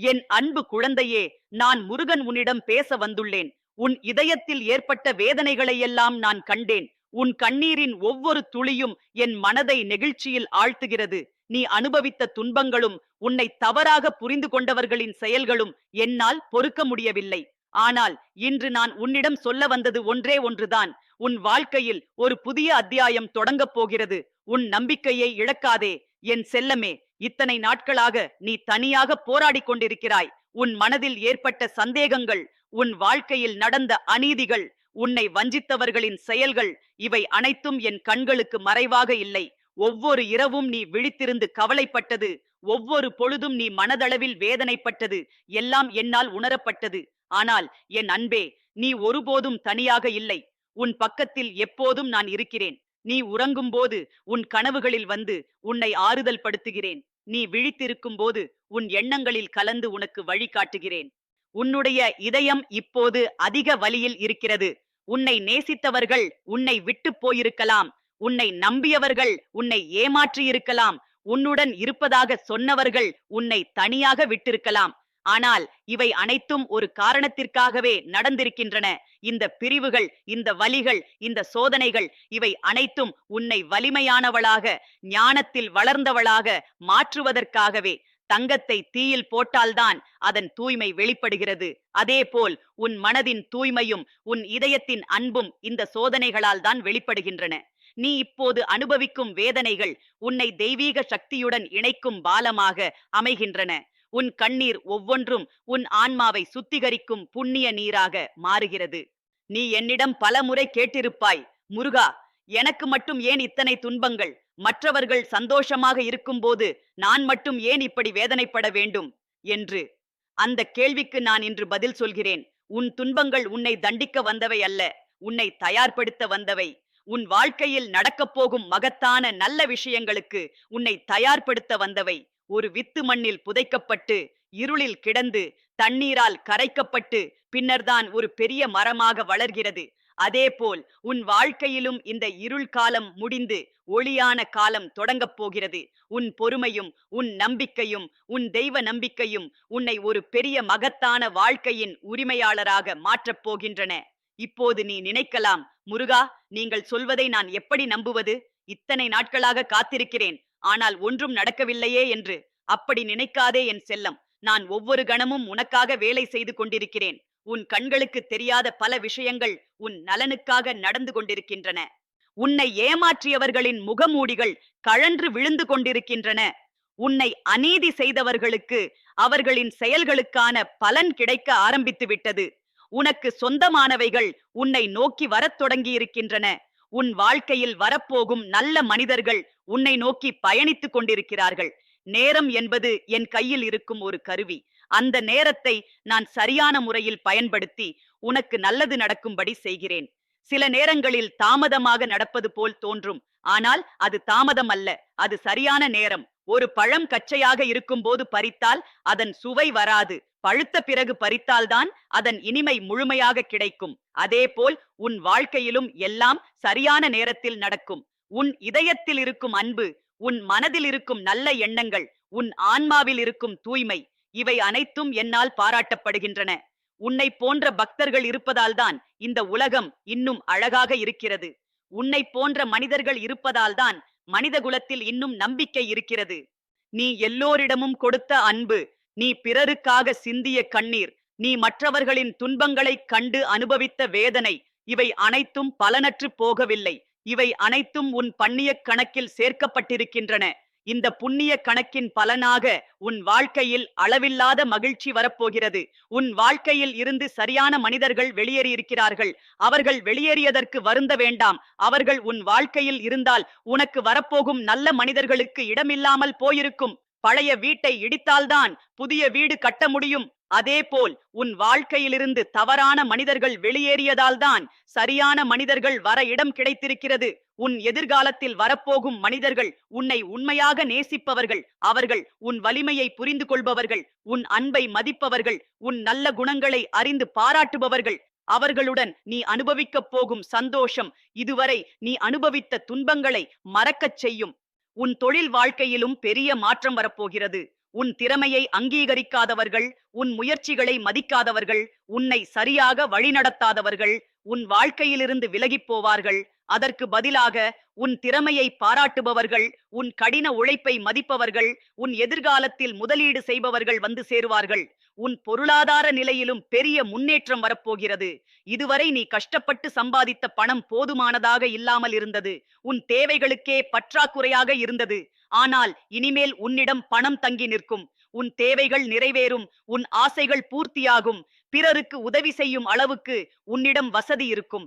என் அன்பு குழந்தையே நான் முருகன் உன்னிடம் பேச வந்துள்ளேன். உன் இதயத்தில் ஏற்பட்ட வேதனைகளையெல்லாம் நான் கண்டேன். உன் கண்ணீரின் ஒவ்வொரு துளியும் என் மனதை நெகிழ்ச்சியில் ஆழ்த்துகிறது. நீ அனுபவித்த துன்பங்களும் உன்னை தவறாக புரிந்து கொண்டவர்களின் செயல்களும் என்னால் பொறுக்க முடியவில்லை. ஆனால் இன்று நான் உன்னிடம் சொல்ல வந்தது ஒன்றே ஒன்றுதான். உன் வாழ்க்கையில் ஒரு புதிய அத்தியாயம் தொடங்கப் போகிறது. உன் நம்பிக்கையை இழக்காதே. என் செல்லமே இத்தனை நாட்களாக நீ தனியாக போராடிக் கொண்டிருக்கிறாய். உன் மனதில் ஏற்பட்ட சந்தேகங்கள் உன் வாழ்க்கையில் நடந்த அநீதிகள் உன்னை வஞ்சித்தவர்களின் செயல்கள் இவை அனைத்தும் என் கண்களுக்கு மறைவாக இல்லை. ஒவ்வொரு இரவும் நீ விழித்திருந்து கவலைப்பட்டது ஒவ்வொரு பொழுதும் நீ மனதளவில் வேதனைப்பட்டது எல்லாம் என்னால் உணரப்பட்டது. ஆனால் என் அன்பே நீ ஒருபோதும் தனியாக இல்லை. உன் பக்கத்தில் எப்போதும் நான் இருக்கிறேன். நீ உறங்கும்போது உன் கனவுகளில் வந்து உன்னை ஆறுதல் படுத்துகிறேன் நீ விழித்திருக்கும் போது உன் எண்ணங்களில் கலந்து உனக்கு வழிகாட்டுகிறேன் உன்னுடைய இதயம் இப்போது அதிக வலியில் இருக்கிறது. உன்னை நேசித்தவர்கள் உன்னை விட்டு போயிருக்கலாம். உன்னை நம்பியவர்கள் உன்னை ஏமாற்றியிருக்கலாம். உன்னுடன் இருப்பதாக சொன்னவர்கள் உன்னை தனியாக விட்டிருக்கலாம். ஆனால் இவை அனைத்தும் ஒரு காரணத்திற்காகவே நடந்திருக்கின்றன. இந்த பிரிவுகள் இந்த வலிகள் இந்த சோதனைகள் இவை அனைத்தும் உன்னை வலிமையானவளாக ஞானத்தில் வளர்ந்தவளாக மாற்றுவதற்காகவே. தங்கத்தை தீயில் போட்டால்தான் அதன் தூய்மை வெளிப்படுகிறது. அதேபோல் உன் மனதின் தூய்மையும் உன் இதயத்தின் அன்பும் இந்த சோதனைகளால் தான் வெளிப்படுகின்றன. நீ இப்போது அனுபவிக்கும் வேதனைகள் உன்னை தெய்வீக சக்தியுடன் இணைக்கும் பாலமாக அமைகின்றன. உன் கண்ணீர் ஒவ்வொன்றும் உன் ஆன்மாவை சுத்திகரிக்கும் புண்ணிய நீராக மாறுகிறது. நீ என்னிடம் பலமுறை கேட்டிருப்பாய் முருகா எனக்கு மட்டும் ஏன் இத்தனை துன்பங்கள்? மற்றவர்கள் சந்தோஷமாக இருக்கும்போது நான் மட்டும் ஏன் இப்படி வேதனைப்பட வேண்டும்? என்று. அந்த கேள்விக்கு நான் இன்று பதில் சொல்கிறேன். உன் துன்பங்கள் உன்னை தண்டிக்க வந்தவை அல்ல உன்னை தயார்படுத்த வந்தவை. உன் வாழ்க்கையில் நடக்கப் போகும் மகத்தான நல்ல விஷயங்களுக்கு உன்னை தயார்படுத்த வந்தவை. ஒரு வித்து மண்ணில் புதைக்கப்பட்டு இருளில் கிடந்து தண்ணீரால் கரைக்கப்பட்டு பின்னர்தான் ஒரு பெரிய மரமாக வளர்கிறது. அதேபோல் உன் வாழ்க்கையிலும் இந்த இருள் காலம் முடிந்து ஒளியான காலம் தொடங்கப் போகிறது. உன் பொறுமையும் உன் நம்பிக்கையும் உன் தெய்வ நம்பிக்கையும் உன்னை ஒரு பெரிய மகத்தான வாழ்க்கையின் உரிமையாளராக மாற்றப் போகின்றன. இப்போது நீ நினைக்கலாம் முருகா நீங்கள் சொல்வதை நான் எப்படி நம்புவது? இத்தனை நாட்களாக காத்திருக்கிறேன். ஆனால் ஒன்றும் நடக்கவில்லையே என்று. அப்படி நினைக்காதே என் செல்லம். நான் ஒவ்வொரு கணமும் உனக்காக வேலை செய்து கொண்டிருக்கிறேன். உன் கண்களுக்கு தெரியாத பல விஷயங்கள் உன் நலனுக்காக நடந்து கொண்டிருக்கின்றன. உன்னை ஏமாற்றியவர்களின் முகமூடிகள் கழன்று விழுந்து கொண்டிருக்கின்றன. உன்னை அநீதி செய்தவர்களுக்கு அவர்களின் செயல்களுக்கான பலன் கிடைக்க ஆரம்பித்து விட்டது. உனக்கு சொந்தமானவைகள் உன்னை நோக்கி வரத் தொடங்கியிருக்கின்றன. உன் வாழ்க்கையில் வரப்போகும் நல்ல மனிதர்கள் உன்னை நோக்கி பயணித்துக் கொண்டிருக்கிறார்கள். நேரம் என்பது என் கையில் இருக்கும் ஒரு கருவி. அந்த நேரத்தை நான் சரியான முறையில் பயன்படுத்தி உனக்கு நல்லது நடக்கும்படி செய்கிறேன். சில நேரங்களில் தாமதமாக நடப்பது போல் தோன்றும். ஆனால் அது தாமதம் அல்ல அது சரியான நேரம். ஒரு பழம் கச்சையாக இருக்கும்போது பறித்தால் அதன் சுவை வராது. பழுத்த பிறகு பறித்தால்தான் அதன் இனிமை முழுமையாக கிடைக்கும். அதேபோல் உன் வாழ்க்கையிலும் எல்லாம் சரியான நேரத்தில் நடக்கும். உன் இதயத்தில் இருக்கும் அன்பு உன் மனதில் இருக்கும் நல்ல எண்ணங்கள் உன் ஆன்மாவில் இருக்கும் தூய்மை இவை அனைத்தும் என்னால் பாராட்டப்படுகின்றன. உன்னை போன்ற பக்தர்கள் இருப்பதால்தான் இந்த உலகம் இன்னும் அழகாக இருக்கிறது. உன்னை போன்ற மனிதர்கள் இருப்பதால்தான் மனித குலத்தில் இன்னும் நம்பிக்கை இருக்கிறது. நீ எல்லோரிடமும் கொடுத்த அன்பு நீ பிறருக்காக சிந்திய கண்ணீர் நீ மற்றவர்களின் துன்பங்களைக் கண்டு அனுபவித்த வேதனை இவை அனைத்தும் பலனற்று போகவில்லை. இவை அனைத்தும் உன் பண்ணிய கணக்கில் சேர்க்கப்பட்டிருக்கின்றன. இந்த புண்ணிய கணக்கின் பலனாக உன் வாழ்க்கையில் அளவில்லாத மகிழ்ச்சி வரப்போகிறது. உன் வாழ்க்கையில் இருந்து சரியான மனிதர்கள் வெளியேறியிருக்கிறார்கள். அவர்கள் வெளியேறியதற்கு வருந்த வேண்டாம். அவர்கள் உன் வாழ்க்கையில் இருந்தால் உனக்கு வரப்போகும் நல்ல மனிதர்களுக்கு இடமில்லாமல் போயிருக்கும். பழைய வீட்டை இடித்தால்தான் புதிய வீடு கட்ட முடியும். அதேபோல் உன் வாழ்க்கையிலிருந்து தவறான மனிதர்கள் வெளியேறியதால்தான் சரியான மனிதர்கள் வர இடம் கிடைத்திருக்கிறது. உன் எதிர்காலத்தில் வரப்போகும் மனிதர்கள் உன்னை உண்மையாக நேசிப்பவர்கள் அவர்கள் உன் வலிமையை புரிந்து கொள்பவர்கள் உன் அன்பை மதிப்பவர்கள் உன் நல்ல குணங்களை அறிந்து பாராட்டுபவர்கள். அவர்களுடன் நீ அனுபவிக்கப் போகும் சந்தோஷம் இதுவரை நீ அனுபவித்த துன்பங்களை மறக்கச் செய்யும். உன் தொழில் வாழ்க்கையிலும் பெரிய மாற்றம் வரப்போகிறது. உன் திறமையை அங்கீகரிக்காதவர்கள் உன் முயற்சிகளை மதிக்காதவர்கள் உன்னை சரியாக வழிநடத்தாதவர்கள் உன் வாழ்க்கையிலிருந்து விலகிப் போவார்கள். அதற்கு பதிலாக உன் திறமையை பாராட்டுபவர்கள் உன் கடின உழைப்பை மதிப்பவர்கள் உன் எதிர்காலத்தில் முதலீடு செய்பவர்கள் வந்து சேருவார்கள். உன் பொருளாதார நிலையிலும் பெரிய முன்னேற்றம் வரப்போகிறது. இதுவரை நீ கஷ்டப்பட்டு சம்பாதித்த பணம் போதுமானதாக இல்லாமல் இருந்தது. உன் தேவைகளுக்கே பற்றாக்குறையாக இருந்தது. ஆனால் இனிமேல் உன்னிடம் பணம் தங்கி நிற்கும். உன் தேவைகள் நிறைவேறும். உன் ஆசைகள் பூர்த்தியாகும். பிறருக்கு உதவி செய்யும் அளவுக்கு உன்னிடம் வசதி இருக்கும்.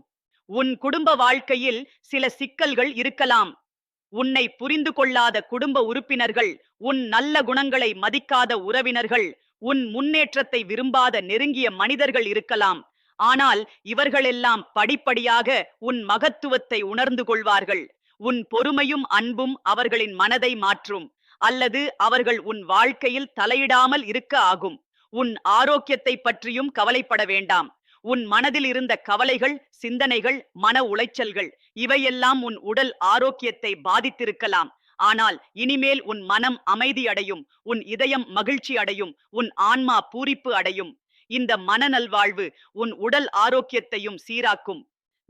உன் குடும்ப வாழ்க்கையில் சில சிக்கல்கள் இருக்கலாம். உன்னை புரிந்து கொள்ளாத குடும்ப உறுப்பினர்கள் உன் நல்ல குணங்களை மதிக்காத உறவினர்கள் உன் முன்னேற்றத்தை விரும்பாத நெருங்கிய மனிதர்கள் இருக்கலாம். ஆனால் இவர்களெல்லாம் படிப்படியாக உன் மகத்துவத்தை உணர்ந்து கொள்வார்கள். உன் பொறுமையும் அன்பும் அவர்களின் மனதை மாற்றும் அல்லது அவர்கள் உன் வாழ்க்கையில் தலையிடாமல் இருக்க ஆகும். உன் ஆரோக்கியத்தை பற்றியும் கவலைப்பட வேண்டாம். உன் மனதில் இருந்த கவலைகள் சிந்தனைகள் மன உளைச்சல்கள் இவையெல்லாம் உன் உடல் ஆரோக்கியத்தை பாதித்திருக்கலாம். ஆனால் இனிமேல் உன் மனம் அமைதி அடையும் உன் இதயம் மகிழ்ச்சி அடையும் உன் ஆன்மா பூரிப்பு அடையும். இந்த மனநல்வாழ்வு உன் உடல் ஆரோக்கியத்தையும் சீராக்கும்.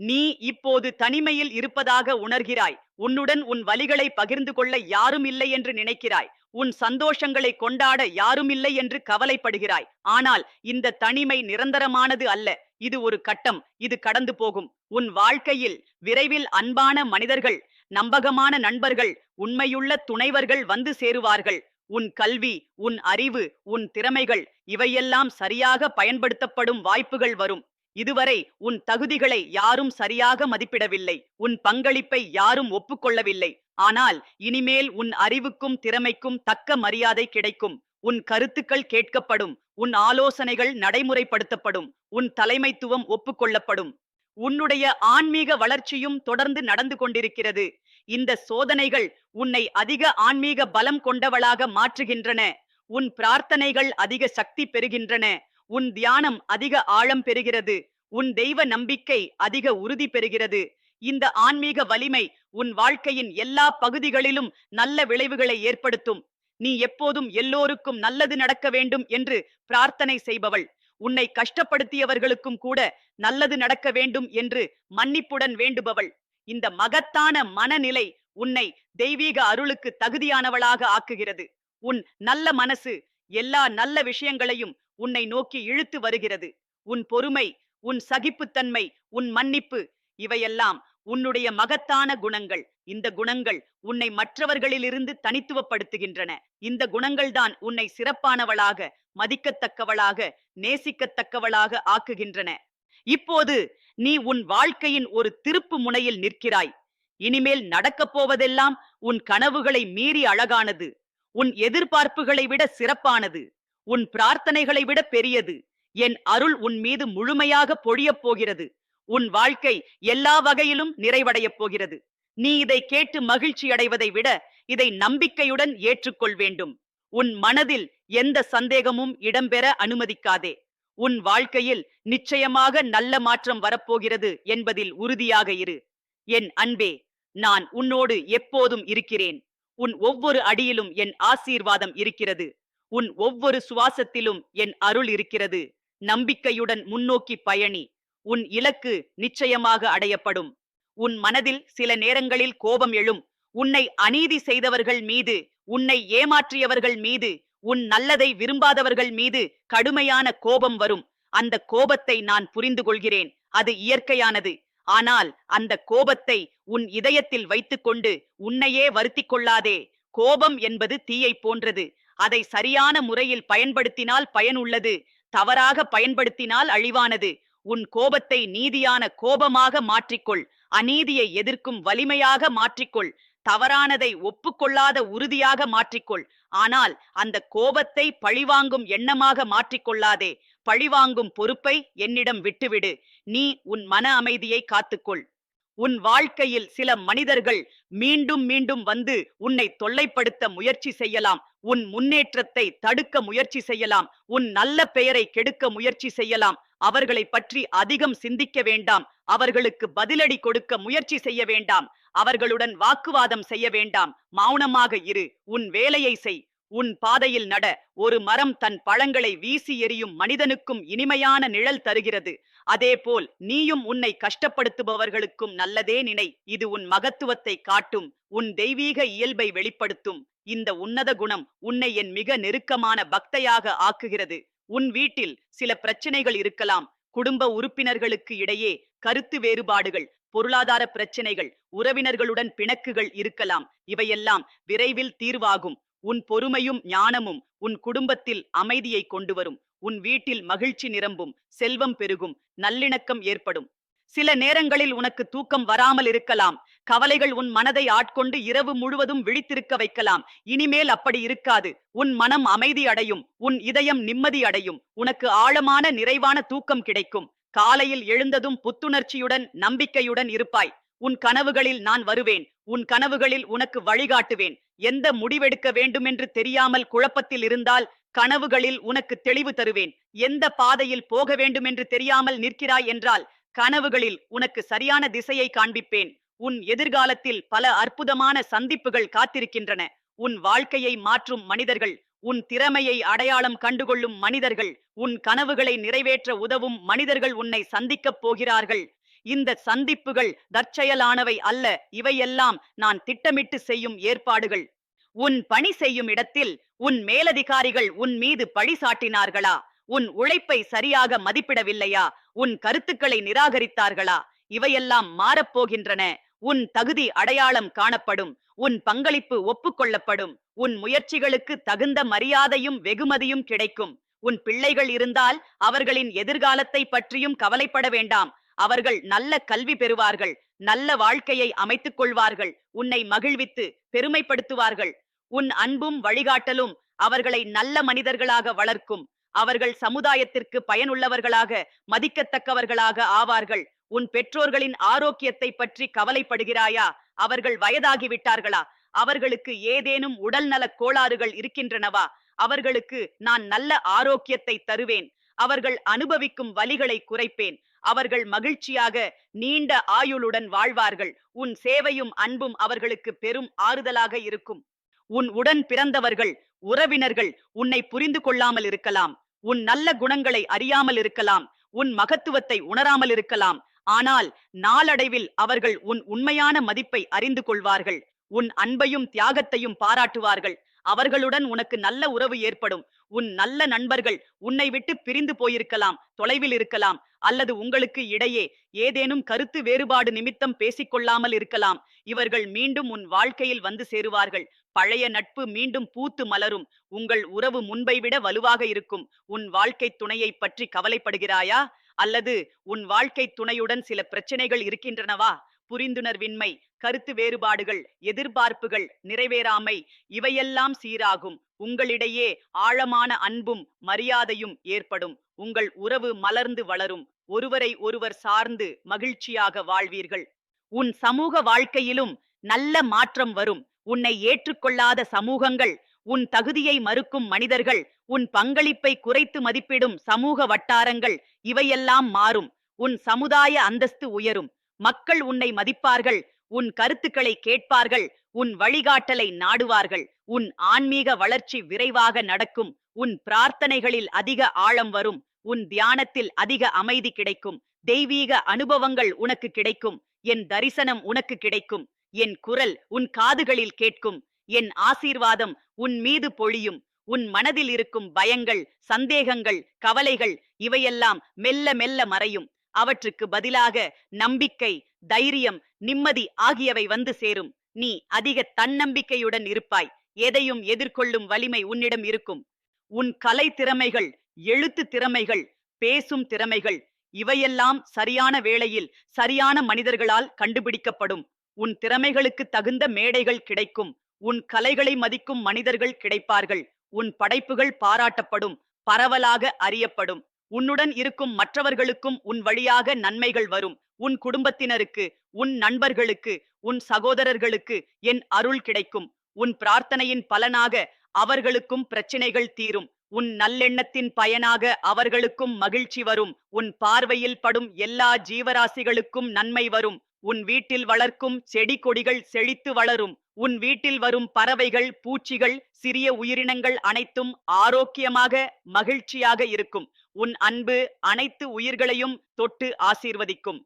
நீ இப்போது தனிமையில் இருப்பதாக உணர்கிறாய். உன்னுடன் உன் வலிகளை பகிர்ந்து கொள்ள யாரும் இல்லை என்று நினைக்கிறாய். உன் சந்தோஷங்களை கொண்டாட யாரும் இல்லை என்று கவலைப்படுகிறாய். ஆனால் இந்த தனிமை நிரந்தரமானது அல்ல. இது ஒரு கட்டம். இது கடந்து போகும். உன் வாழ்க்கையில் விரைவில் அன்பான மனிதர்கள் நம்பகமான நண்பர்கள் உண்மையுள்ள துணைவர்கள் வந்து சேருவார்கள். உன் கல்வி உன் அறிவு உன் திறமைகள் இவையெல்லாம் சரியாக பயன்படுத்தப்படும் வாய்ப்புகள் வரும். இதுவரை உன் தகுதிகளை யாரும் சரியாக மதிப்பிடவில்லை. உன் பங்களிப்பை யாரும் ஒப்புக்கொள்ளவில்லை. ஆனால் இனிமேல் உன் அறிவுக்கும் திறமைக்கும் தக்க மரியாதை கிடைக்கும். உன் கருத்துக்கள் கேட்கப்படும். உன் ஆலோசனைகள் நடைமுறைப்படுத்தப்படும். உன் தலைமைத்துவம் ஒப்புக்கொள்ளப்படும். உன்னுடைய ஆன்மீக வளர்ச்சியும் தொடர்ந்து நடந்து கொண்டிருக்கிறது. இந்த சோதனைகள் உன்னை அதிக ஆன்மீக பலம் கொண்டவளாக மாற்றுகின்றன. உன் பிரார்த்தனைகள் அதிக சக்தி பெறுகின்றன. உன் தியானம் அதிக ஆழம் பெறுகிறது. உன் தெய்வ நம்பிக்கை அதிக உறுதி பெறுகிறது. இந்த ஆன்மீக வலிமை உன் வாழ்க்கையின் எல்லா பகுதிகளிலும் நல்ல விளைவுகளை ஏற்படுத்தும். நீ எப்போதும் எல்லோருக்கும் நல்லது நடக்க வேண்டும் என்று பிரார்த்தனை செய்பவள். உன்னை கஷ்டப்படுத்தியவர்களுக்கும் கூட நல்லது நடக்க வேண்டும் என்று மன்னிப்புடன் வேண்டுபவள். இந்த மகத்தான மனநிலை உன்னை தெய்வீக அருளுக்கு தகுதியானவளாக ஆக்குகிறது. உன் நல்ல மனசு எல்லா நல்ல விஷயங்களையும் உன்னை நோக்கி இழுத்து வருகிறது. உன் பொறுமை உன் சகிப்புத்தன்மை உன் மன்னிப்பு இவையெல்லாம் உன்னுடைய மகத்தான குணங்கள். இந்த குணங்கள் உன்னை மற்றவர்களிலிருந்து தனித்துவப்படுத்துகின்றன. இந்த குணங்கள்தான் உன்னை சிறப்பானவளாக மதிக்கத்தக்கவளாக நேசிக்கத்தக்கவளாக ஆக்குகின்றன. இப்போது நீ உன் வாழ்க்கையின் ஒரு திருப்பு முனையில் நிற்கிறாய். இனிமேல் நடக்கப் போவதெல்லாம் உன் கனவுகளை மீறி அழகானது. உன் எதிர்பார்ப்புகளை விட சிறப்பானது. உன் பிரார்த்தனைகளை விட பெரியது. என் அருள் உன் மீது முழுமையாக பொழியப் போகிறது. உன் வாழ்க்கை எல்லா வகையிலும் நிறைவடையப் போகிறது. நீ இதை கேட்டு மகிழ்ச்சி அடைவதை விட இதை நம்பிக்கையுடன் ஏற்றுக்கொள் வேண்டும். உன் மனதில் எந்த சந்தேகமும் இடம்பெற அனுமதிக்காதே. உன் வாழ்க்கையில் நிச்சயமாக நல்ல மாற்றம் வரப்போகிறது என்பதில் உறுதியாக இரு. என் அன்பே நான் உன்னோடு எப்போதும் இருக்கிறேன். உன் ஒவ்வொரு அடியிலும் என் ஆசீர்வாதம் இருக்கிறது. உன் ஒவ்வொரு சுவாசத்திலும் என் அருள் இருக்கிறது. நம்பிக்கையுடன் முன்னோக்கி பயணி. உன் இலக்கு நிச்சயமாக அடையப்படும். உன் மனதில் சில நேரங்களில் கோபம் எழும். உன்னை அநீதி செய்தவர்கள் மீது உன்னை ஏமாற்றியவர்கள் மீது உன் நல்லதை விரும்பாதவர்கள் மீது கடுமையான கோபம் வரும். அந்த கோபத்தை நான் புரிந்து கொள்கிறேன் அது இயற்கையானது. ஆனால் அந்த கோபத்தை உன் இதயத்தில் வைத்துக்கொண்டு உன்னையே வருத்தி கொள்ளாதே கோபம் என்பது தீயை போன்றது. அதை சரியான முறையில் பயன்படுத்தினால் பயனுள்ளது. தவறாக பயன்படுத்தினால் அழிவானது. உன் கோபத்தை நீதியான கோபமாக மாற்றிக்கொள். அநீதியை எதிர்க்கும் வலிமையாக மாற்றிக்கொள். தவறானதை ஒப்புக்கொள்ளாத உறுதியாக மாற்றிக்கொள். ஆனால் அந்த கோபத்தை பழிவாங்கும் எண்ணமாக மாற்றிக்கொள்ளாதே. பழிவாங்கும் பொறுப்பை என்னிடம் விட்டுவிடு. நீ உன் மன அமைதியை காத்துக்கொள். உன் வாழ்க்கையில் சில மனிதர்கள் மீண்டும் மீண்டும் வந்து உன்னை தொல்லைப்படுத்த முயற்சி செய்யலாம். உன் முன்னேற்றத்தை தடுக்க முயற்சி செய்யலாம். உன் நல்ல பெயரை கெடுக்க முயற்சி செய்யலாம். அவர்களை பற்றி அதிகம் சிந்திக்க வேண்டாம். அவர்களுக்கு பதிலடி கொடுக்க முயற்சி செய்ய வேண்டாம். அவர்களுடன் வாக்குவாதம் செய்ய வேண்டாம். மௌனமாக இரு. உன் வேலையை செய். உன் பாதையில் நட. ஒரு மரம் தன் பழங்களை வீசி எறியும் மனிதனுக்கும் இனிமையான நிழல் தருகிறது. அதேபோல் நீயும் உன்னை கஷ்டப்படுத்துபவர்களுக்கும் நல்லதே நினை. இது உன் மகத்துவத்தை காட்டும் உன் தெய்வீக இயல்பை வெளிப்படுத்தும். இந்த உன்னத குணம் உன்னை என் மிக நெருக்கமான பக்தையாக ஆக்குகிறது. உன் வீட்டில் சில பிரச்சனைகள் இருக்கலாம். குடும்ப உறுப்பினர்களுக்கு இடையே கருத்து வேறுபாடுகள் பொருளாதார பிரச்சனைகள் உறவினர்களுடன் பிணக்குகள் இருக்கலாம். இவையெல்லாம் விரைவில் தீர்வாகும். உன் பொறுமையும் ஞானமும் உன் குடும்பத்தில் அமைதியை கொண்டு வரும் உன் வீட்டில் மகிழ்ச்சி நிரம்பும் செல்வம் பெருகும் நல்லிணக்கம் ஏற்படும். சில நேரங்களில் உனக்கு தூக்கம் வராமல் இருக்கலாம். கவலைகள் உன் மனதை ஆட்கொண்டு இரவு முழுவதும் விழித்திருக்க வைக்கலாம். இனிமேல் அப்படி இருக்காது. உன் மனம் அமைதி அடையும் உன் இதயம் நிம்மதி அடையும் உனக்கு ஆழமான நிறைவான தூக்கம் கிடைக்கும். காலையில் எழுந்ததும் புத்துணர்ச்சியுடன் நம்பிக்கையுடன் இருப்பாய். உன் கனவுகளில் நான் வருவேன். உன் கனவுகளில் உனக்கு வழிகாட்டுவேன். எந்த முடிவெடுக்க வேண்டுமென்று தெரியாமல் குழப்பத்தில் இருந்தால் கனவுகளில் உனக்கு தெளிவு தருவேன். எந்த பாதையில் போக வேண்டுமென்று தெரியாமல் நிற்கிறாய் என்றால் கனவுகளில் உனக்கு சரியான திசையை காண்பிப்பேன். உன் எதிர்காலத்தில் பல அற்புதமான சந்திப்புகள் காத்திருக்கின்றன. உன் வாழ்க்கையை மாற்றும் மனிதர்கள் உன் திறமையை அடையாளம் கண்டுகொள்ளும் மனிதர்கள் உன் கனவுகளை நிறைவேற்ற உதவும் மனிதர்கள் உன்னை சந்திக்கப் போகிறார்கள். இந்த சந்திப்புகள் தற்செயலானவை அல்ல. இவையெல்லாம் நான் திட்டமிட்டு செய்யும் ஏற்பாடுகள். உன் பணி செய்யும் இடத்தில் உன் மேலதிகாரிகள் உன் மீது பழி சாட்டினார்களா? உன் உழைப்பை சரியாக மதிப்பிடவில்லையா? உன் கருத்துக்களை நிராகரித்தார்களா? இவையெல்லாம் மாறப்போகின்றன. உன் தகுதி அடையாளம் காணப்படும். உன் பங்களிப்பு ஒப்புக்கொள்ளப்படும். உன் முயற்சிகளுக்கு தகுந்த மரியாதையும் வெகுமதியும் கிடைக்கும். உன் பிள்ளைகள் இருந்தால் அவர்களின் எதிர்காலத்தை பற்றியும் கவலைப்பட வேண்டாம். அவர்கள் நல்ல கல்வி பெறுவார்கள் நல்ல வாழ்க்கையை அமைத்துக் கொள்வார்கள் உன்னை மகிழ்வித்து பெருமைப்படுத்துவார்கள். உன் அன்பும் வழிகாட்டலும் அவர்களை நல்ல மனிதர்களாக வளர்க்கும். அவர்கள் சமுதாயத்திற்கு பயனுள்ளவர்களாக மதிக்கத்தக்கவர்களாக ஆவார்கள். உன் பெற்றோர்களின் ஆரோக்கியத்தை பற்றி கவலைப்படுகிறாயா? அவர்கள் வயதாகிவிட்டார்களா அவர்களுக்கு ஏதேனும் உடல்நலக் கோளாறுகள் இருக்கின்றனவா? அவர்களுக்கு நான் நல்ல ஆரோக்கியத்தை தருவேன். அவர்கள் அனுபவிக்கும் வலிகளை குறைப்பேன். அவர்கள் மகிழ்ச்சியாக நீண்ட ஆயுளுடன் வாழ்வார்கள். உன் சேவையும் அன்பும் அவர்களுக்கு பெரும் ஆறுதலாக இருக்கும். உன் உடன் பிறந்தவர்கள் உறவினர்கள் உன்னை புரிந்து கொள்ளாமல் இருக்கலாம். உன் நல்ல குணங்களை அறியாமல் இருக்கலாம். உன் மகத்துவத்தை உணராமல் இருக்கலாம். ஆனால் நாளடைவில் அவர்கள் உன் உண்மையான மதிப்பை அறிந்து கொள்வார்கள். உன் அன்பையும் தியாகத்தையும் பாராட்டுவார்கள். அவர்களுடன் உனக்கு நல்ல உறவு ஏற்படும். உன் நல்ல நண்பர்கள் உன்னை விட்டு பிரிந்து போயிருக்கலாம் தொலைவில் இருக்கலாம் அல்லது உங்களுக்கு இடையே ஏதேனும் கருத்து வேறுபாடு நிமித்தம் பேசிக்கொள்ளாமல் இருக்கலாம். இவர்கள் மீண்டும் உன் வாழ்க்கையில் வந்து சேருவார்கள். பழைய நட்பு மீண்டும் பூத்து மலரும். உங்கள் உறவு முன்பை விட வலுவாக இருக்கும். உன் வாழ்க்கை துணையை பற்றி கவலைப்படுகிறாயா? அல்லது உன் வாழ்க்கை துணையுடன் சில பிரச்சனைகள் இருக்கின்றனவா? புரிந்துணர்வின்மை கருத்து வேறுபாடுகள் எதிர்பார்ப்புகள் நிறைவேறாமை இவையெல்லாம் சீராகும். உங்களிடையே ஆழமான அன்பும் மரியாதையும் ஏற்படும். உங்கள் உறவு மலர்ந்து வளரும். ஒருவரை ஒருவர் சார்ந்து மகிழ்ச்சியாக வாழ்வீர்கள். உன் சமூக வாழ்க்கையிலும் நல்ல மாற்றம் வரும். உன்னை ஏற்றுக்கொள்ளாத சமூகங்கள் உன் தகுதியை மறுக்கும் மனிதர்கள் உன் பங்களிப்பை குறைத்து மதிப்பிடும் சமூக வட்டாரங்கள் இவையெல்லாம் மாறும். உன் சமுதாய அந்தஸ்து உயரும். மக்கள் உன்னை மதிப்பார்கள் உன் கருத்துக்களை கேட்பார்கள் உன் வழிகாட்டலை நாடுவார்கள் உன் ஆன்மீக வளர்ச்சி விரைவாக நடக்கும் உன் பிரார்த்தனைகளில் அதிக ஆழம் வரும் உன் தியானத்தில் அதிக அமைதி கிடைக்கும் தெய்வீக அனுபவங்கள் உனக்கு கிடைக்கும் என் தரிசனம் உனக்கு கிடைக்கும் என் குரல் உன் காதுகளில் கேட்கும் என் ஆசீர்வாதம் உன் மீது பொழியும் உன் மனதில் இருக்கும் பயங்கள் சந்தேகங்கள் கவலைகள் இவையெல்லாம் மெல்ல மெல்ல மறையும். அவற்றுக்கு பதிலாக நம்பிக்கை தைரியம் நிம்மதி ஆகியவை வந்து சேரும். நீ அதிக தன்னம்பிக்கையுடன் இருப்பாய். எதையும் எதிர்கொள்ளும் வலிமை உன்னிடம் இருக்கும். உன் கலை திறமைகள் எழுத்து திறமைகள் பேசும் திறமைகள் இவையெல்லாம் சரியான வேளையில் சரியான மனிதர்களால் கண்டுபிடிக்கப்படும். உன் திறமைகளுக்கு தகுந்த மேடைகள் கிடைக்கும். உன் கலைகளை மதிக்கும் மனிதர்கள் கிடைப்பார்கள். உன் படைப்புகள் பாராட்டப்படும் பரவலாக அறியப்படும். உன்னுடன் இருக்கும் மற்றவர்களுக்கும் உன் வழியாக நன்மைகள் வரும். உன் குடும்பத்தினருக்கு உன் நண்பர்களுக்கு உன் சகோதரர்களுக்கு என் அருள் கிடைக்கும். உன் பிரார்த்தனையின் பலனாக அவர்களுக்கும் பிரச்சனைகள் தீரும். உன் நல்லெண்ணத்தின் பயனாக அவர்களுக்கும் மகிழ்ச்சி வரும். உன் பார்வையில் படும் எல்லா ஜீவராசிகளுக்கும் நன்மை வரும். உன் வீட்டில் வளர்க்கும் செடி கொடிகள் செழித்து வளரும். உன் வீட்டில் வரும் பறவைகள் பூச்சிகள் சிறிய உயிரினங்கள் அனைத்தும் ஆரோக்கியமாக மகிழ்ச்சியாக இருக்கும். உன் அன்பு அனைத்து உயிர்களையும் தொட்டு ஆசீர்வதிக்கும்.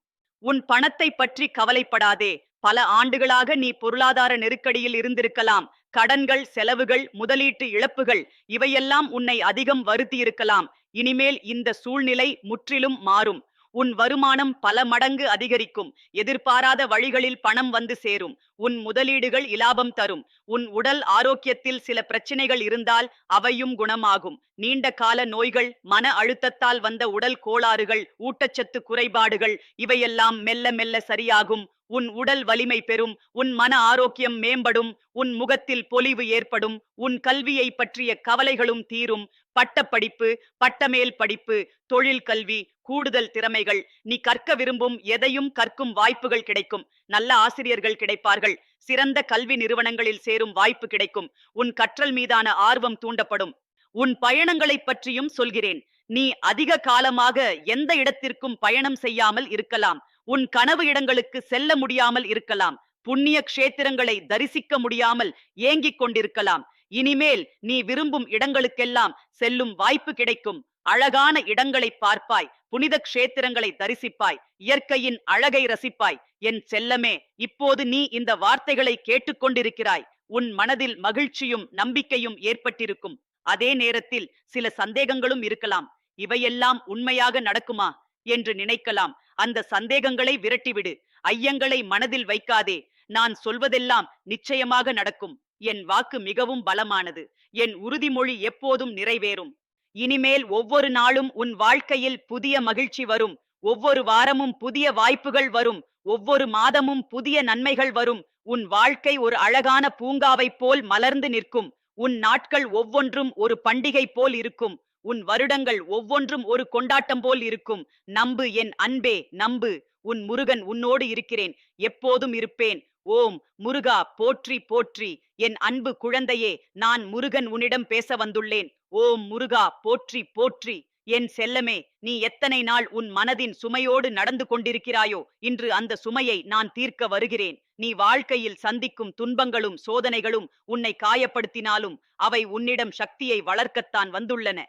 உன் பணத்தை பற்றி கவலைப்படாதே. பல ஆண்டுகளாக நீ பொருளாதார நெருக்கடியில் இருந்திருக்கலாம். கடன்கள் செலவுகள் முதலீட்டு இழப்புகள் இவையெல்லாம் உன்னை அதிகம் வருத்தி இருக்கலாம் இனிமேல் இந்த சூழ்நிலை முற்றிலும் மாறும். உன் வருமானம் பல மடங்கு அதிகரிக்கும். எதிர்பாராத வழிகளில் பணம் வந்து சேரும். உன் முதலீடுகள் இலாபம் தரும். உன் உடல் ஆரோக்கியத்தில் சில பிரச்சனைகள் இருந்தால் அவையும் குணமாகும். நீண்ட கால நோய்கள் மன அழுத்தத்தால் வந்த உடல் கோளாறுகள் ஊட்டச்சத்து குறைபாடுகள் இவையெல்லாம் மெல்ல மெல்ல சரியாகும். உன் உடல் வலிமை பெறும். உன் மன ஆரோக்கியம் மேம்படும். உன் முகத்தில் பொலிவு ஏற்படும். உன் கல்வியை பற்றிய கவலைகளும் தீரும். பட்டப்படிப்பு பட்டமேல் படிப்பு தொழில் கல்வி கூடுதல் திறமைகள். நீ கற்க விரும்பும் எதையும் கற்கும் வாய்ப்புகள் கிடைக்கும். நல்ல ஆசிரியர்கள் கிடைப்பார்கள். சிறந்த கல்வி நிறுவனங்களில் சேரும் வாய்ப்பு கிடைக்கும். உன் கற்றல் மீதான ஆர்வம் தூண்டப்படும். உன் பயணங்களைப் பற்றியும் சொல்கிறேன். நீ அதிக காலமாக எந்த இடத்திற்கும் பயணம் செய்யாமல் இருக்கலாம். உன் கனவு இடங்களுக்கு செல்ல முடியாமல் இருக்கலாம். புண்ணிய கஷேத்திரங்களை தரிசிக்க முடியாமல் ஏங்கிக் கொண்டிருக்கலாம். இனிமேல் நீ விரும்பும் இடங்களுக்கெல்லாம் செல்லும் வாய்ப்பு கிடைக்கும். அழகான இடங்களை பார்ப்பாய் புனித க்ஷேத்திரங்களை தரிசிப்பாய் இயற்கையின் அழகை ரசிப்பாய். என் செல்லமே இப்போது நீ இந்த வார்த்தைகளை கேட்டுக்கொண்டிருக்கிறாய். உன் மனதில் மகிழ்ச்சியும் நம்பிக்கையும் ஏற்பட்டிருக்கும். அதே நேரத்தில் சில சந்தேகங்களும் இருக்கலாம். இவையெல்லாம் உண்மையாக நடக்குமா என்று நினைக்கலாம். அந்த சந்தேகங்களை விரட்டிவிடு. ஐயங்களை மனதில் வைக்காதே. நான் சொல்வதெல்லாம் நிச்சயமாக நடக்கும். என் வாக்கு மிகவும் பலமானது. என் உறுதிமொழி எப்போதும் நிறைவேறும். இனிமேல் ஒவ்வொரு நாளும் உன் வாழ்க்கையில் புதிய மகிழ்ச்சி வரும். ஒவ்வொரு வாரமும் புதிய வாய்ப்புகள் வரும். ஒவ்வொரு மாதமும் புதிய நன்மைகள் வரும். உன் வாழ்க்கை ஒரு அழகான பூங்காவைப் போல் மலர்ந்து நிற்கும். உன் நாட்கள் ஒவ்வொன்றும் ஒரு பண்டிகை போல் இருக்கும். உன் வருடங்கள் ஒவ்வொன்றும் ஒரு கொண்டாட்டம் போல் இருக்கும். நம்பு என் அன்பே நம்பு. உன் முருகன் உன்னோடு இருக்கிறேன். எப்போதும் இருப்பேன். ஓம் முருகா போற்றி போற்றி. என் அன்பு குழந்தையே நான் முருகன் உன்னிடம் பேச வந்துள்ளேன். ஓம் முருகா போற்றி போற்றி. என் செல்லமே நீ எத்தனை நாள் உன் மனதின் சுமையோடு நடந்து கொண்டிருக்கிறாயோ இன்று அந்த சுமையை நான் தீர்க்க வருகிறேன். நீ வாழ்க்கையில் சந்திக்கும் துன்பங்களும் சோதனைகளும் உன்னை காயப்படுத்தினாலும் அவை உன்னிடம் சக்தியை வளர்க்கத்தான் வந்துள்ளன.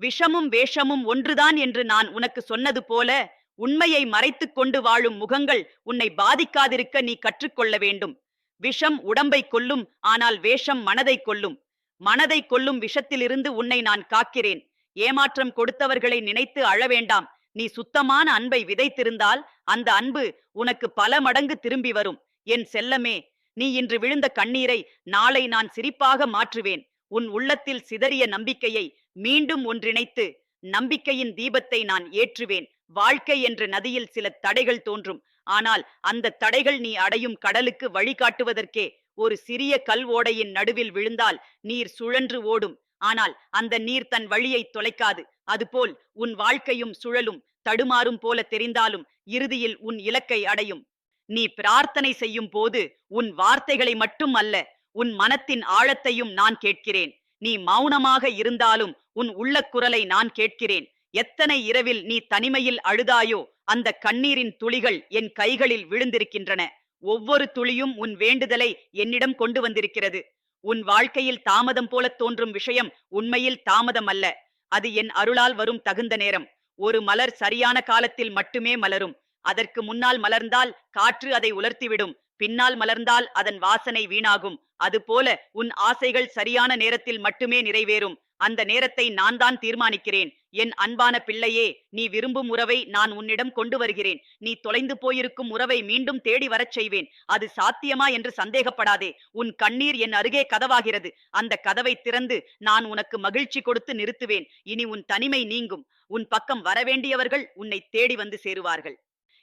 விஷமும் வேஷமும் ஒன்றுதான் என்று நான் உனக்கு சொன்னது போல உண்மையை மறைத்துக் கொண்டு வாழும் முகங்கள் உன்னை பாதிக்காதிருக்க நீ கற்றுக்கொள்ள வேண்டும். விஷம் உடம்பை கொல்லும் ஆனால் வேஷம் மனதை கொல்லும். மனதை கொல்லும் விஷத்திலிருந்து உன்னை நான் காக்கிறேன். ஏமாற்றம் கொடுத்தவர்களை நினைத்து அழவேண்டாம் நீ சுத்தமான அன்பை விதைத்திருந்தால் அந்த அன்பு உனக்கு பல மடங்கு திரும்பி வரும். என் செல்லமே நீ இன்று விழுந்த கண்ணீரை நாளை நான் சிரிப்பாக மாற்றுவேன். உன் உள்ளத்தில் சிதறிய நம்பிக்கையை மீண்டும் ஒன்றிணைத்து நம்பிக்கையின் தீபத்தை நான் ஏற்றுவேன். வாழ்க்கை என்ற நதியில் சில தடைகள் தோன்றும். ஆனால் அந்த தடைகள் நீ அடையும் கடலுக்கு வழிகாட்டுவதற்கே ஒரு சிறிய கல் ஓடையின் நடுவில் விழுந்தால் நீர் சுழன்று ஓடும். ஆனால் அந்த நீர் தன் வழியை தொலைக்காது. அதுபோல் உன் வாழ்க்கையும் சுழலும். தடுமாறும் போல தெரிந்தாலும் இறுதியில் உன் இலக்கை அடையும். நீ பிரார்த்தனை செய்யும் போது உன் வார்த்தைகளை மட்டும் அல்ல உன் மனத்தின் ஆழத்தையும் நான் கேட்கிறேன். நீ மௌனமாக இருந்தாலும் உன் உள்ள குரலை நான் கேட்கிறேன். எத்தனை இரவில் நீ தனிமையில் அழுதாயோ அந்த கண்ணீரின் துளிகள் என் கைகளில் விழுந்திருக்கின்றன. ஒவ்வொரு துளியும் உன் வேண்டுதலை என்னிடம் கொண்டு வந்திருக்கிறது. உன் வாழ்க்கையில் தாமதம் போல தோன்றும் விஷயம் உண்மையில் தாமதம் அல்ல அது என் அருளால் வரும் தகுந்த நேரம். ஒரு மலர் சரியான காலத்தில் மட்டுமே மலரும். அதற்கு முன்னால் மலர்ந்தால் காற்று அதை உலர்த்திவிடும். பின்னால் மலர்ந்தால் அதன் வாசனை வீணாகும். அதுபோல உன் ஆசைகள் சரியான நேரத்தில் மட்டுமே நிறைவேறும். அந்த நேரத்தை நான் தான் தீர்மானிக்கிறேன். என் அன்பான பிள்ளையே நீ விரும்பும் உறவை நான் உன்னிடம் கொண்டு வருகிறேன். நீ தொலைந்து போயிருக்கும் உறவை மீண்டும் தேடி வரச் செய்வேன். அது சாத்தியமா என்று சந்தேகப்படாதே. உன் கண்ணீர் என் அருகே கதவாகிறது. அந்த கதவை திறந்து நான் உனக்கு மகிழ்ச்சி கொடுத்து நிறுத்துவேன். இனி உன் தனிமை நீங்கும். உன் பக்கம் வரவேண்டியவர்கள் உன்னை தேடி வந்து சேருவார்கள்.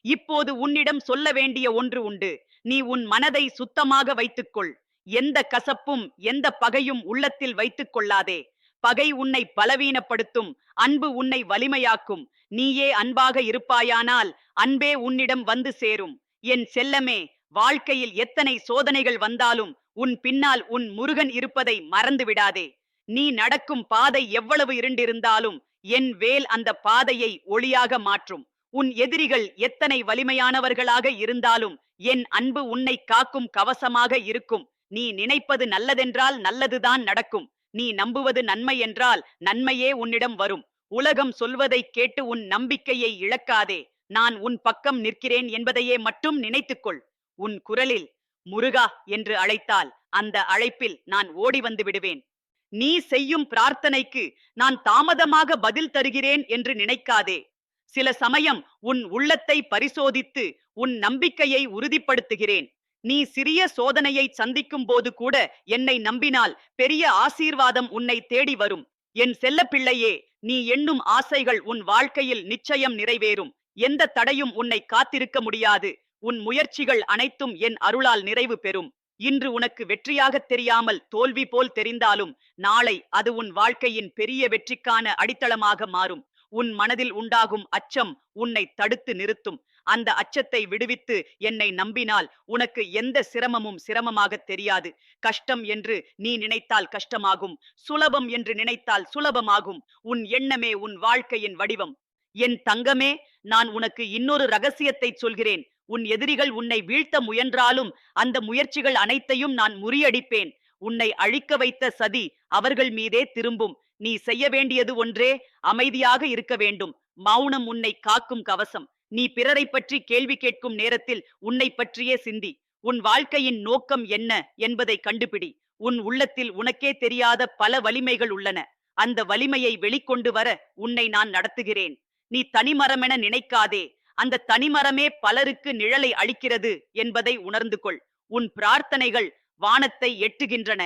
இப்போது உன்னிடம் சொல்ல வேண்டிய ஒன்று உண்டு. நீ உன் மனதை சுத்தமாக வைத்துக்கொள். எந்த கசப்பும் எந்த பகையும் உள்ளத்தில் வைத்துக் கொள்ளாதே பகை உன்னை பலவீனப்படுத்தும் அன்பு உன்னை வலிமையாக்கும். நீயே அன்பாக இருப்பாயானால் அன்பே உன்னிடம் வந்து சேரும். என் செல்லமே வாழ்க்கையில் எத்தனை சோதனைகள் வந்தாலும் உன் பின்னால் உன் முருகன் இருப்பதை மறந்து விடாதே. நீ நடக்கும் பாதை எவ்வளவு இருண்டிருந்தாலும் என் வேல் அந்த பாதையை ஒளியாக மாற்றும். உன் எதிரிகள் எத்தனை வலிமையானவர்களாக இருந்தாலும் என் அன்பு உன்னை காக்கும் கவசமாக இருக்கும். நீ நினைப்பது நல்லதென்றால் நல்லதுதான் நடக்கும். நீ நம்புவது நன்மை என்றால் நன்மையே உன்னிடம் வரும். உலகம் சொல்வதைக் கேட்டு உன் நம்பிக்கையை இழக்காதே. நான் உன் பக்கம் நிற்கிறேன் என்பதையே மட்டும் நினைத்துக்கொள். உன் குரலில் முருகா என்று அழைத்தால் அந்த அழைப்பில் நான் ஓடி வந்து விடுவேன். நீ செய்யும் பிரார்த்தனைக்கு நான் தாமதமாக பதில் தருகிறேன் என்று நினைக்காதே. சில சமயம் உன் உள்ளத்தை பரிசோதித்து உன் நம்பிக்கையை உறுதிப்படுத்துகிறேன். நீ சிறிய சோதனையை சந்திக்கும் போது கூட என்னை நம்பினால் பெரிய ஆசீர்வாதம் உன்னை தேடி வரும். என் செல்லப்பிள்ளையே நீ எண்ணும் ஆசைகள் உன் வாழ்க்கையில் நிச்சயம் நிறைவேறும். எந்த தடையும் உன்னை காத்திருக்க முடியாது. உன் முயற்சிகள் அனைத்தும் என் அருளால் நிறைவு பெறும். இன்று உனக்கு வெற்றியாகத் தெரியாமல் தோல்வி போல் தெரிந்தாலும் நாளை அது உன் வாழ்க்கையின் பெரிய வெற்றிக்கான அடித்தளமாக மாறும். உன் மனதில் உண்டாகும் அச்சம் உன்னை தடுத்து நிறுத்தும். அந்த அச்சத்தை விடுவித்து என்னை நம்பினால் உனக்கு எந்த சிரமமும் சிரமமாக தெரியாது. கஷ்டம் என்று நீ நினைத்தால் கஷ்டமாகும். சுலபம் என்று நினைத்தால் சுலபமாகும். உன் எண்ணமே உன் வாழ்க்கையின் வடிவம். என் தங்கமே நான் உனக்கு இன்னொரு ரகசியத்தை சொல்கிறேன். உன் எதிரிகள் உன்னை வீழ்த்த முயன்றாலும் அந்த முயற்சிகள் அனைத்தையும் நான் முறியடிப்பேன். உன்னை அழிக்க வைத்த சதி அவர்கள் மீதே திரும்பும். நீ செய்ய வேண்டியது ஒன்றே அமைதியாக இருக்க வேண்டும். மௌனம் உன்னை காக்கும் கவசம். நீ பிறரை பற்றி கேள்வி கேட்கும் நேரத்தில் உன்னை பற்றியே சிந்தி. உன் வாழ்க்கையின் நோக்கம் என்ன என்பதை கண்டுபிடி. உன் உள்ளத்தில் உனக்கே தெரியாத பல வலிமைகள் உள்ளன. அந்த வலிமையை வெளிக்கொண்டு வர உன்னை நான் நடத்துகிறேன். நீ தனிமரமென நினைக்காதே. அந்த தனிமரமே பலருக்கு நிழலை அளிக்கிறது என்பதை உணர்ந்து கொள். உன் பிரார்த்தனைகள் வானத்தை எட்டுகின்றன.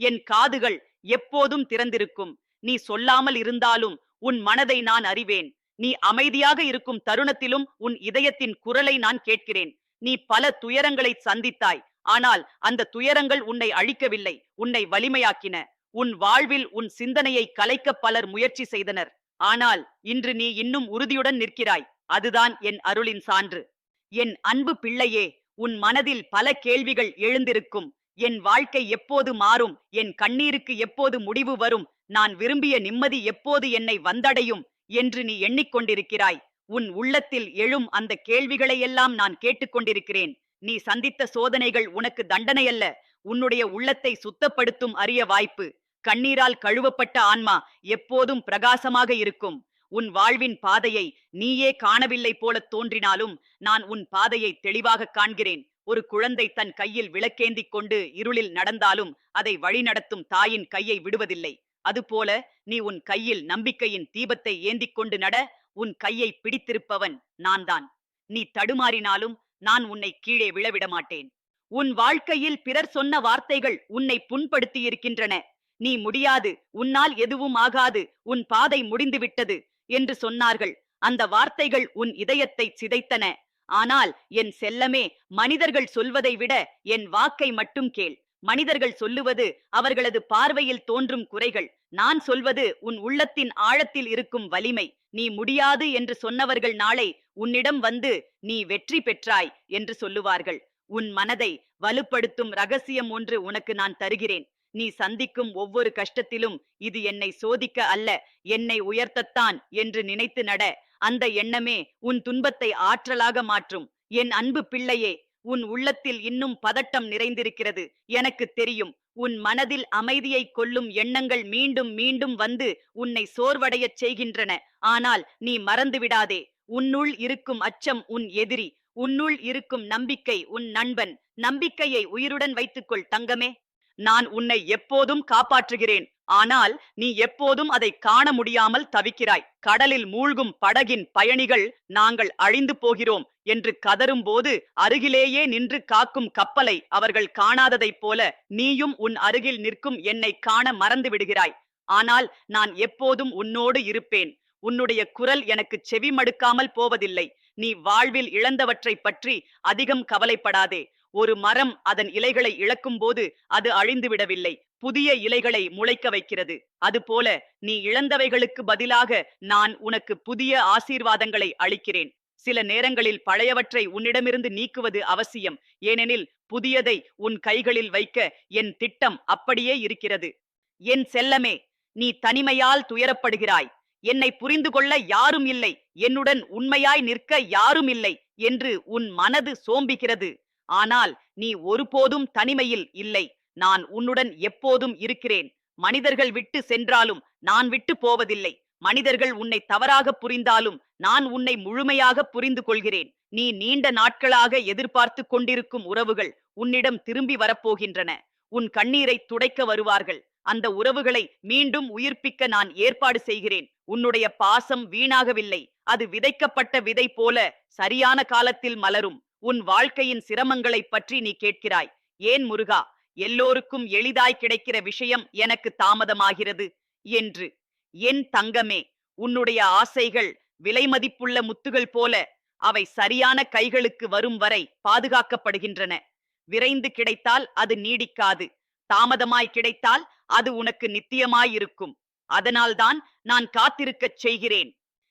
என் காதுகள் எப்போதும் திறந்திருக்கும். நீ சொல்லாமல் இருந்தாலும் உன் மனதை நான் அறிவேன். நீ அமைதியாக இருக்கும் தருணத்திலும் உன் இதயத்தின் குரலை நான் கேட்கிறேன். நீ பல துயரங்களை சந்தித்தாய். ஆனால் அந்த துயரங்கள் உன்னை அழிக்கவில்லை உன்னை வலிமையாக்கின. உன் வாழ்வில் உன் சிந்தனையை கலைக்க பலர் முயற்சி செய்தனர். ஆனால் இன்று நீ இன்னும் உறுதியுடன் நிற்கிறாய். அதுதான் என் அருளின் சான்று. என் அன்பு பிள்ளையே உன் மனதில் பல கேள்விகள் எழுந்திருக்கும். என் வாழ்க்கை எப்போது மாறும்? என் கண்ணீருக்கு எப்போது முடிவு வரும்? நான் விரும்பிய நிம்மதி எப்போது என்னை வந்தடையும் என்று நீ எண்ணிக்கொண்டிருக்கிறாய். உன் உள்ளத்தில் எழும் அந்த கேள்விகளையெல்லாம் நான் கேட்டுக்கொண்டிருக்கிறேன். நீ சந்தித்த சோதனைகள் உனக்கு தண்டனையல்ல. உன்னுடைய உள்ளத்தை சுத்தப்படுத்தும் அரிய வாய்ப்பு. கண்ணீரால் கழுவப்பட்ட ஆன்மா எப்போதும் பிரகாசமாக இருக்கும். உன் வாழ்வின் பாதையை நீயே காணவில்லை போல தோன்றினாலும் நான் உன் பாதையை தெளிவாக காண்கிறேன். ஒரு குழந்தை தன் கையில் விளக்கேந்திக் கொண்டு இருளில் நடந்தாலும் அதை வழிநடத்தும் தாயின் கையை விடுவதில்லை. அதுபோல நீ உன் கையில் நம்பிக்கையின் தீபத்தை ஏந்திக் கொண்டு நட உன் கையை பிடித்திருப்பவன் நான்தான். நீ தடுமாறினாலும் நான் உன்னை கீழே விழவிட மாட்டேன். உன் வாழ்க்கையில் பிறர் சொன்ன வார்த்தைகள் உன்னை புண்படுத்தி இருக்கின்றன நீ முடியாது உன்னால் எதுவும் ஆகாது உன் பாதை முடிந்து விட்டது என்று சொன்னார்கள். அந்த வார்த்தைகள் உன் இதயத்தை சிதைத்தன. ஆனால் என் செல்லமே மனிதர்கள் சொல்வதை விட என் வாக்கை மட்டும் கேள். மனிதர்கள் சொல்லுவது அவர்களது பார்வையில் தோன்றும் குறைகள். நான் சொல்வது உன் உள்ளத்தின் ஆழத்தில் இருக்கும் வலிமை. நீ முடியாது என்று சொன்னவர்கள் நாளை உன்னிடம் வந்து நீ வெற்றி பெற்றாய் என்று சொல்லுவார்கள். உன் மனதை வலுப்படுத்தும் ரகசியம் ஒன்று உனக்கு நான் தருகிறேன். நீ சந்திக்கும் ஒவ்வொரு கஷ்டத்திலும் இது என்னை சோதிக்க அல்ல என்னை உயர்த்தத்தான் என்று நினைத்து நட. அந்த எண்ணமே உன் துன்பத்தை ஆற்றலாக மாற்றும். என் அன்பு பிள்ளையே உன் உள்ளத்தில் இன்னும் பதட்டம் நிறைந்திருக்கிறது. எனக்கு தெரியும். உன் மனதில் அமைதியை கொள்ளும் எண்ணங்கள் மீண்டும் மீண்டும் வந்து உன்னை சோர்வடையச் செய்கின்றன. ஆனால் நீ மறந்து விடாதே உன்னுள் இருக்கும் அச்சம் உன் எதிரி. உன்னுள் இருக்கும் நம்பிக்கை உன் நண்பன். நம்பிக்கையை உயிருடன் வைத்துக்கொள் தங்கமே. நான் உன்னை எப்போதும் காப்பாற்றுகிறேன். ஆனால் நீ எப்போதும் அதை காண முடியாமல் தவிக்கிறாய். கடலில் மூழ்கும் படகின் பயணிகள் நாங்கள் அழிந்து போகிறோம் என்று கதறும்போது அருகிலேயே நின்று காக்கும் கப்பலை அவர்கள் காணாததைப் போல நீயும் உன் அருகில் நிற்கும் என்னை காண மறந்து விடுகிறாய். ஆனால் நான் எப்போதும் உன்னோடு இருப்பேன். உன்னுடைய குரல் எனக்கு செவி மடுக்காமல் போவதில்லை. நீ வாழ்வில் இழந்தவற்றைப் பற்றி அதிகம் கவலைப்படாதே. ஒரு மரம் அதன் இலைகளை இழக்கும் போது அது அழிந்து விடவில்லை. புதிய இலைகளை முளைக்க வைக்கிறது. அதுபோல நீ இழந்தவைகளுக்கு பதிலாக நான் உனக்கு புதிய ஆசீர்வாதங்களை அளிக்கிறேன். சில நேரங்களில் பழையவற்றை உன்னிடமிருந்து நீக்குவது அவசியம். ஏனெனில் புதியதை உன் கைகளில் வைக்க என் திட்டம் அப்படியே இருக்கிறது. என் செல்லமே நீ தனிமையால் துயரப்படுகிறாய். என்னை புரிந்து கொள்ள யாரும் இல்லை. என்னுடன் உண்மையாய் நிற்க யாரும் இல்லை என்று உன் மனது சோம்பிக்கிறது ஆனால் நீ ஒருபோதும் தனிமையில் இல்லை. நான் உன்னுடன் எப்போதும் இருக்கிறேன். மனிதர்கள் விட்டு சென்றாலும் நான் விட்டு போவதில்லை. மனிதர்கள் உன்னை தவறாக புரிந்தாலும் நான் உன்னை முழுமையாக புரிந்து கொள்கிறேன். நீ நீண்ட நாட்களாக எதிர்பார்த்து கொண்டிருக்கும் உறவுகள் உன்னிடம் திரும்பி வரப்போகின்றன. உன் கண்ணீரை துடைக்க வருவார்கள். அந்த உறவுகளை மீண்டும் உயிர்ப்பிக்க நான் ஏற்பாடு செய்கிறேன். உன்னுடைய பாசம் வீணாகவில்லை. அது விதைக்கப்பட்ட விதை போல சரியான காலத்தில் மலரும். உன் வாழ்க்கையின் சிரமங்களை பற்றி நீ கேட்கிறாய். ஏன் முருகா எல்லோருக்கும் எளிதாய் கிடைக்கிற விஷயம் எனக்கு தாமதமாகிறது என்று. என் தங்கமே உன்னுடைய ஆசைகள் விலைமதிப்புள்ள முத்துகள் போல அவை சரியான கைகளுக்கு வரும் வரை பாதுகாக்கப்படுகின்றன. விரைந்து கிடைத்தால் அது நீடிக்காது. தாமதமாய் கிடைத்தால் அது உனக்கு நித்தியமாயிருக்கும். அதனால்தான் நான் காத்திருக்கச் செய்கிறேன்.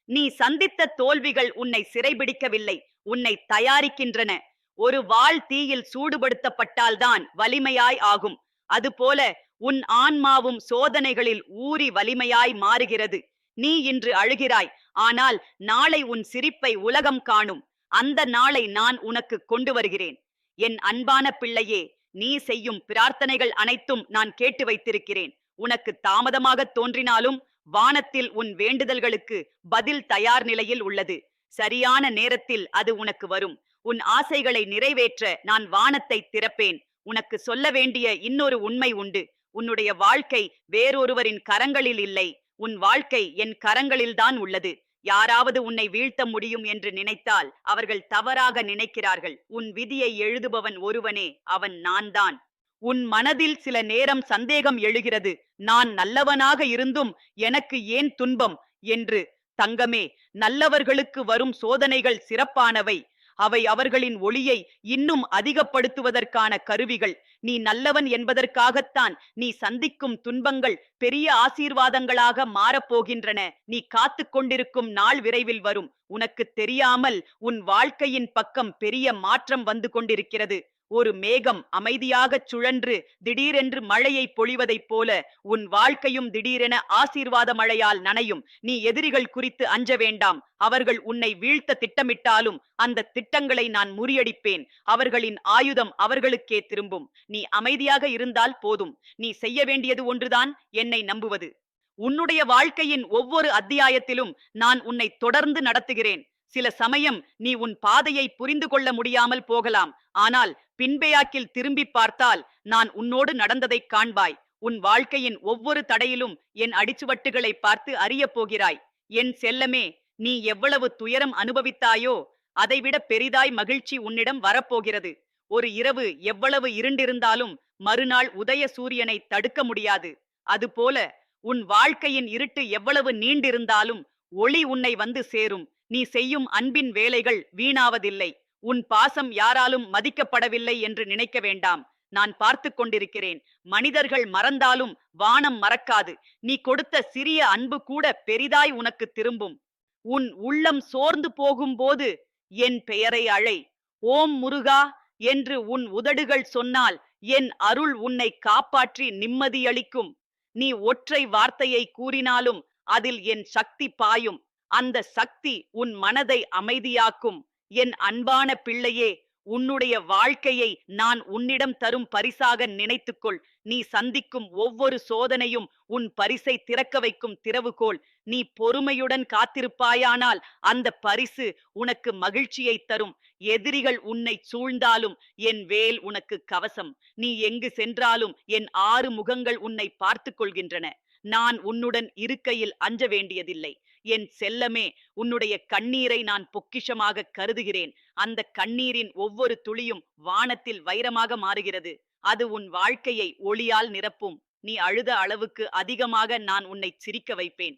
நீ சந்தித்த தோல்விகள் உன்னை சிறைபிடிக்கவில்லை. உன்னை தயாரிக்கின்றன. ஒரு வாள் தீயில் சூடுபடுத்தப்பட்டால்தான் வலிமையாய் ஆகும். அதுபோல உன் ஆன்மாவும் சோதனைகளில் ஊறி வலிமையாய் மாறுகிறது. நீ இன்று அழுகிறாய். ஆனால் நாளை உன் சிரிப்பை உலகம் காணும். அந்த நாளை நான் உனக்கு கொண்டு வருகிறேன். என் அன்பான பிள்ளையே நீ செய்யும் பிரார்த்தனைகள் அனைத்தும் நான் கேட்டு வைத்திருக்கிறேன். உனக்கு தாமதமாக தோன்றினாலும் வானத்தில் உன் வேண்டுதல்களுக்கு பதில் தயார் நிலையில் உள்ளது. சரியான நேரத்தில் அது உனக்கு வரும். உன் ஆசைகளை நிறைவேற்ற நான் வானத்தை திறப்பேன். உனக்கு சொல்ல வேண்டிய இன்னொரு உண்மை உண்டு. உன்னுடைய வாழ்க்கை வேறொருவரின் கரங்களில் இல்லை. உன் வாழ்க்கை என் கரங்களில்தான் உள்ளது. யாராவது உன்னை வீழ்த்த முடியும் என்று நினைத்தால் அவர்கள் தவறாக நினைக்கிறார்கள். உன் விதியை எழுதுபவன் ஒருவனே அவன் நான்தான். உன் மனதில் சில நேரம் சந்தேகம் எழுகிறது. நான் நல்லவனாக இருந்தும் எனக்கு ஏன் துன்பம்? என்று தங்கமே நல்லவர்களுக்கு வரும் சோதனைகள் சிறப்பானவை. அவை அவர்களின் ஒளியை இன்னும் அதிகப்படுத்துவதற்கான கருவிகள். நீ நல்லவன் என்பதற்காகத்தான் நீ சந்திக்கும் துன்பங்கள் பெரிய ஆசீர்வாதங்களாக மாறப்போகின்றன நீ காத்து கொண்டிருக்கும் நாள் விரைவில் வரும். உனக்கு தெரியாமல் உன் வாழ்க்கையின் பக்கம் பெரிய மாற்றம் வந்து கொண்டிருக்கிறது. ஒரு மேகம் அமைதியாகச் சுழன்று திடீரென்று மழையை பொழிவதைப் போல உன் வாழ்க்கையும் திடீரென ஆசீர்வாத மழையால் நனையும். நீ எதிரிகள் குறித்து அஞ்ச வேண்டாம். அவர்கள் உன்னை வீழ்த்த திட்டமிட்டாலும் அந்த திட்டங்களை நான் முறியடிப்பேன். அவர்களின் ஆயுதம் அவர்களுக்கே திரும்பும். நீ அமைதியாக இருந்தால் போதும். நீ செய்ய வேண்டியது ஒன்றுதான் என்னை நம்புவது. உன்னுடைய வாழ்க்கையின் ஒவ்வொரு அத்தியாயத்திலும் நான் உன்னை தொடர்ந்து நடத்துகிறேன். சில சமயம் நீ உன் பாதையை புரிந்து கொள்ள முடியாமல் போகலாம். ஆனால் பின்பையாக்கில் திரும்பி பார்த்தால் நான் உன்னோடு நடந்ததைக் காண்பாய். உன் வாழ்க்கையின் ஒவ்வொரு தடையிலும் என் அடிச்சுவட்டுகளை பார்த்து அறியப் போகிறாய். என் செல்லமே நீ எவ்வளவு துயரம் அனுபவித்தாயோ அதைவிட பெரிதாய் மகிழ்ச்சி உன்னிடம் வரப்போகிறது. ஒரு இரவு எவ்வளவு இருண்டிருந்தாலும் மறுநாள் உதய சூரியனை தடுக்க முடியாது. அதுபோல உன் வாழ்க்கையின் இருட்டு எவ்வளவு நீண்டிருந்தாலும் ஒளி உன்னை வந்து சேரும். நீ செய்யும் அன்பின் வேலைகள் வீணாவதில்லை. உன் பாசம் யாராலும் மதிக்கப்படவில்லை என்று நினைக்க வேண்டாம். நான் பார்த்து கொண்டிருக்கிறேன். மனிதர்கள் மறந்தாலும் வானம் மறக்காது. நீ கொடுத்த சிறிய அன்பு கூட பெரிதாய் உனக்கு திரும்பும். உன் உள்ளம் சோர்ந்து போகும்போது என் பெயரை அழை. ஓம் முருகா என்று உன் உதடுகள் சொன்னால் என் அருள் உன்னை காப்பாற்றி நிம்மதியளிக்கும் நீ ஒற்றை வார்த்தையை கூறினாலும் அதில் என் சக்தி பாயும். அந்த சக்தி உன் மனதை அமைதியாக்கும். என் அன்பான பிள்ளையே உன்னுடைய வாழ்க்கையை நான் உன்னிடம் தரும் பரிசாக நினைத்துக்கொள். நீ சந்திக்கும் ஒவ்வொரு சோதனையும் உன் பரிசை திறக்க வைக்கும் திறவுகோல் நீ பொறுமையுடன் காத்திருப்பாயானால் அந்த பரிசு உனக்கு மகிழ்ச்சியை தரும். எதிரிகள் உன்னை சூழ்ந்தாலும் என் வேல் உனக்கு கவசம். நீ எங்கு சென்றாலும் என் ஆறு முகங்கள் உன்னை பார்த்து கொள்கின்றன நான் உன்னுடன் இருக்கையில் அஞ்ச வேண்டியதில்லை. என் செல்லமே உன்னுடைய கண்ணீரை நான் பொக்கிஷமாக கருதுகிறேன். அந்த கண்ணீரின் ஒவ்வொரு துளியும் வானத்தில் வைரமாக மாறுகிறது. அது உன் வாழ்க்கையை ஒளியால் நிரப்பும். நீ அழுத அளவுக்கு அதிகமாக நான் உன்னை சிரிக்க வைப்பேன்.